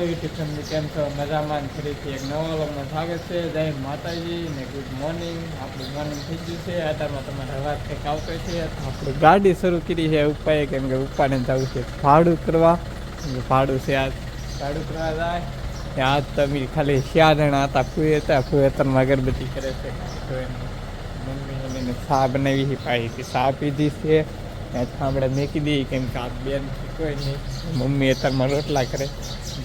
YouTube family કેમ છો? મજામાં ફરીથી એક નવા વ્લોગમાં સ્વાગત છે. જય માતાજી ને ગુડ મોર્નિંગ આપણું મોર્નિંગ થઈ ગયું છે. અત્યારમાં તમારે અવાજ કંઈક આવતો છે. આપણે ગાડી શરૂ કરી છે ઉપાય કેમ કે ઉપાને જવું છે. ભાડું કરવા. ભાડું છે આજ. ભાડું કરવા જાય? આજ તમે ખાલી શિયાળા હતા ફૂએ હતા. ફૂએ અગરબત્તી કરે છે. મમ્મી એને ચા બનાવી પાઈ ચા પીધી છે. આપણે મેકી દઈએ, કેમ કે આ બેન કોઈ નહીં. મમ્મી અત્યારમાં રોટલા કરે.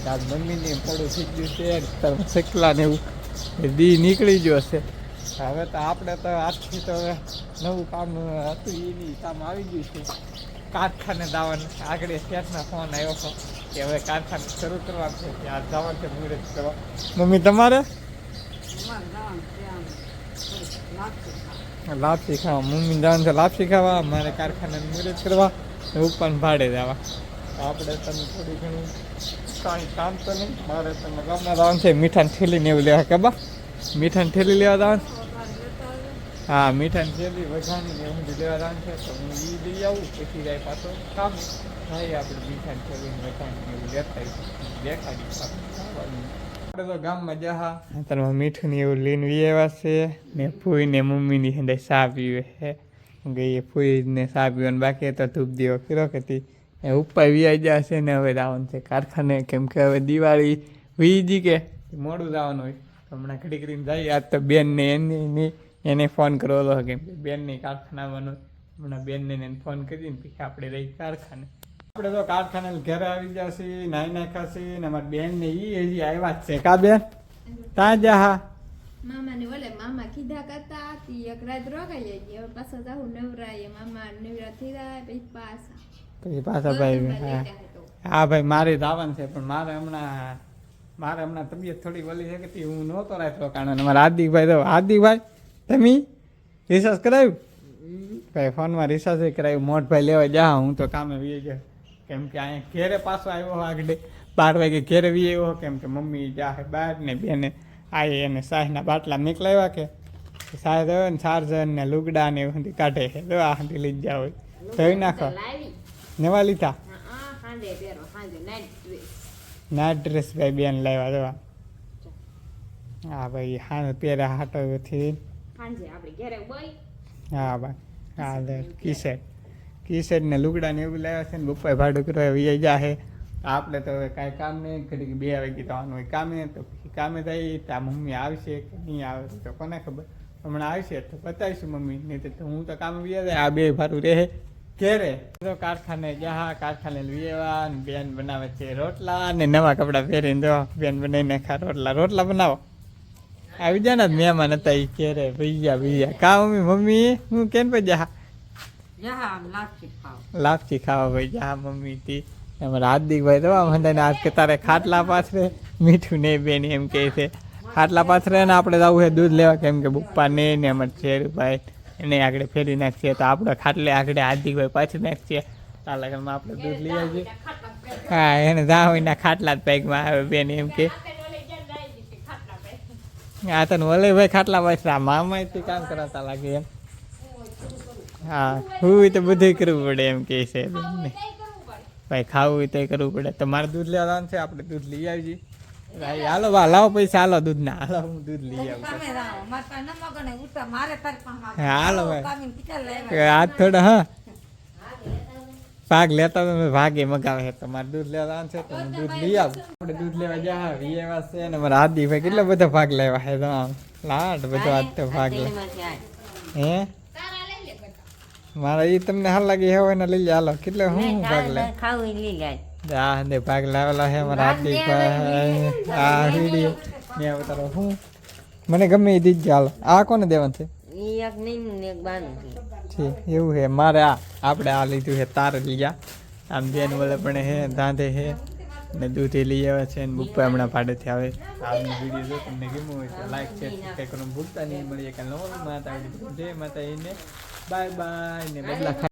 આ મમ્મીને પડું થઈ ગયું છે, અત્યારમાં શેકલા ને એવું. દી નીકળી ગયો હશે હવે તો આપણે તો આજથી તો હવે નવું કામ હતું, એ બી કામ આવી ગયું છે. કારખાને દાવાનું આગળ શેઠના ફોન આવ્યો હતો કે હવે કારખાને શરૂ કરવાનું છે. આ જવાનું છે મુહૂર્ત કરવા. મમ્મી, તમારે? લાપસી ખાવા મમ્મી જવાનું છે લાપસી ખાવા મારે કારખાનાની મદદ કરવા ઉપર ભાડે જવા. આપણે તમે થોડી ઘણી કાંઈ કામ તો નહીં. મારે તમે ગામમાં જવાનું છે, મીઠાની થેલી ને એવું લેવા. કે બા મીઠાની થેલી લેવા જવાનું? હા, મીઠાની થેલી વઘાની ને એવું લેવા જવાનું છે. તો હું એ લઈ આવું, પછી જાય પાછો કામ. થાય આપણે મીઠાની થેલી વઘાની ને એવું લેતા. દેખાડી આપણે તો ગામમાં હા, તારમાં મીઠું ને એવું લઈને આવ્યા છે. ને ફૂઈ ને મમ્મીની હેંડે ચા પીવે હે ગઈ ફૂઈ ને ચા પીવાનું, બાકી તો ધૂપ દીવો ફીરો હતી એ ઉપર વ્યાઈ છે ને હવે જવાનું છે કારખાને, કેમ કે હવે દિવાળી વીજી કે મોડું જવાનું હોય. હમણાં ઘડી કરીને જઈએ આજ તો બેન ને એની, એને ફોન કરવો હતો કેમ કે બેનની કારખાને આવવાનું હમણાં બેનને ફોન કરીને પછી આપણે રહી કારખાને. આપણે તો કારખાને ઘરે આવી જશે નાઈ નાખ્યા છે ને અમારી બેન ને ઈ હજી આવ્યા જ છે. કા બેન? ત્યાં જા હા મામા ને ઓલે મામા કીધા કરતા તી એક રાત રોકાઈ જાય હવે પાછા જાહુ નવરાય મામા નવરા થઈ જાય પછી. પાછા પછી પાછા ભાઈ હા. હતો. ભાઈ મારે જવાનું છે પણ મારે હમણાં મારે હમણાં તબિયત થોડી વલી છે કે તી હું નહોતો રાખ્યો કારણ મારા હાર્દિકભાઈ તો હાર્દિકભાઈ તમે રિસર્ચ કરાવ્યું? ભાઈ ફોનમાં રિસર્ચ કરાવ્યું મોટભાઈ લેવા જા હું તો કામે વી ગયો. કેમ કે અહીંયા ઘેરે પાછો આવ્યો આગળ. બાર વાગે ઘેરે વી આવ્યો કેમ કે મમ્મી જાહે બહાર ને બેને આવી એને સાહેના બાટલા નીકળાવ્યા કે સાહેબ આવે ને ચાર્જર ને લુગડા ને એવું કાઢે છે. દવા આ લઈ જાવ ધોઈ નાખો. નવા લીધા? નાઇટ ડ્રેસ ભાઈ બેન લાવ્યા દેવા હા ભાઈ હા પહેરે સાંજે આપણે હા ભાઈ હા લે કીસેટ શર્ટ ને લુગડા ને એવું લાવ્યા છે ને બપ્પાએ ભાડું કરવા વી જાહે. આપણે તો હવે કાંઈ કામ નહીં. ઘડી બે વાગે જવાનું હોય કામે. તો કામે થઈ ત્યાં મમ્મી આવશે કે નહીં આવે તો કોને ખબર? હમણાં આવશે તો બતાવીશું મમ્મી. નહીં તો હું તો કામ વી જાય. આ બે ભાડું રહે ઘેરે. તો કારખાને જહા કારખાને લેવા બેન બનાવે છે રોટલા ને નવા કપડાં પહેરીને જો બેન બનાવીને ખા રોટલા. રોટલા બનાવો. આવી જાય ને મહેમાન હતા એ ઘેરે. ભૈયા ભૈયા કા મમ્મી? મમ્મી, હું કેમ પછી લાપસી ખાવા ભાઈ જા મમ્મી તી હાર્દિકભાઈ તો આમ હતા ને આજ કે તારે ખાટલા પાથરે મીઠું ને બેન એમ કહે છે ખાટલા પાથરે ને આપણે જવું છે દૂધ લેવા કેમ કે બપ્પા ને ને અમારે શેરભાઈ એને આગળ ફેરી નાખીએ તો આપણે ખાટલે આગળ હાર્દિકભાઈ પાછી નાખીએ લગનમાં આપણે દૂધ લઈ આવીએ હા એને જા હોય ના ખાટલા જ પેકમાં આવે બેન એમ કે આ તને ઓલે ભાઈ ખાટલા પાછરા મામા કામ કરાતા લાગે એમ હા હું તો બધું કરવું પડે એમ કે છે ભાઈ ખાવું હોય તો કરવું પડે. તો મારે દૂધ લેવાનું છે આપણે દૂધ લઈ આવજી. ભાઈ હાલો વા લાવો પૈસા હાલો દૂધ ના હાલો હું દૂધ લઈ આવું હા, હાલો ભાઈ. આજ થોડા હા. ભાગ લેતા તમે ભાગે મગાવે છે. તો મારે દૂધ લેવા છે તો હું દૂધ લઈ આવું. આપણે દૂધ લેવા જા વી એવા છે ને મારા હાદી ભાઈ કેટલા બધા ભાગ લેવા છે લાટ બધો આજ તો ભાગ લે. હે? મારા એ તમને હાલ લાગી હોય ને લઈ હાલો. કેટલે હું ભાગ લે? તારે લઈ જાય. આ ને ભાગ લાવેલા હે મારા આટલી ભાઈ. આ રીડી ને અવતારો હું. મને ગમે એ દીજ હાલો. આ કોને દેવાનું છે? ઈ એક નહીં એક બાનું છે. એવું છે. મારે આ આપણે આ લીધું છે તાર લીયા આમ જેન વલે પણ હે દાંધે હે. ને દૂધી લઈ આવે છે ને બુપ્પા હમણાં ભાડેથી આવે. આજનો વીડિયો જો તમને ગમ્યો હોય તો લાઈક છે સબસ્ક્રાઈબ કરવાનું ભૂલતા નહીં. મળીએ કાલે નવો માતા જય માતા એને બાય બાય ને બદલા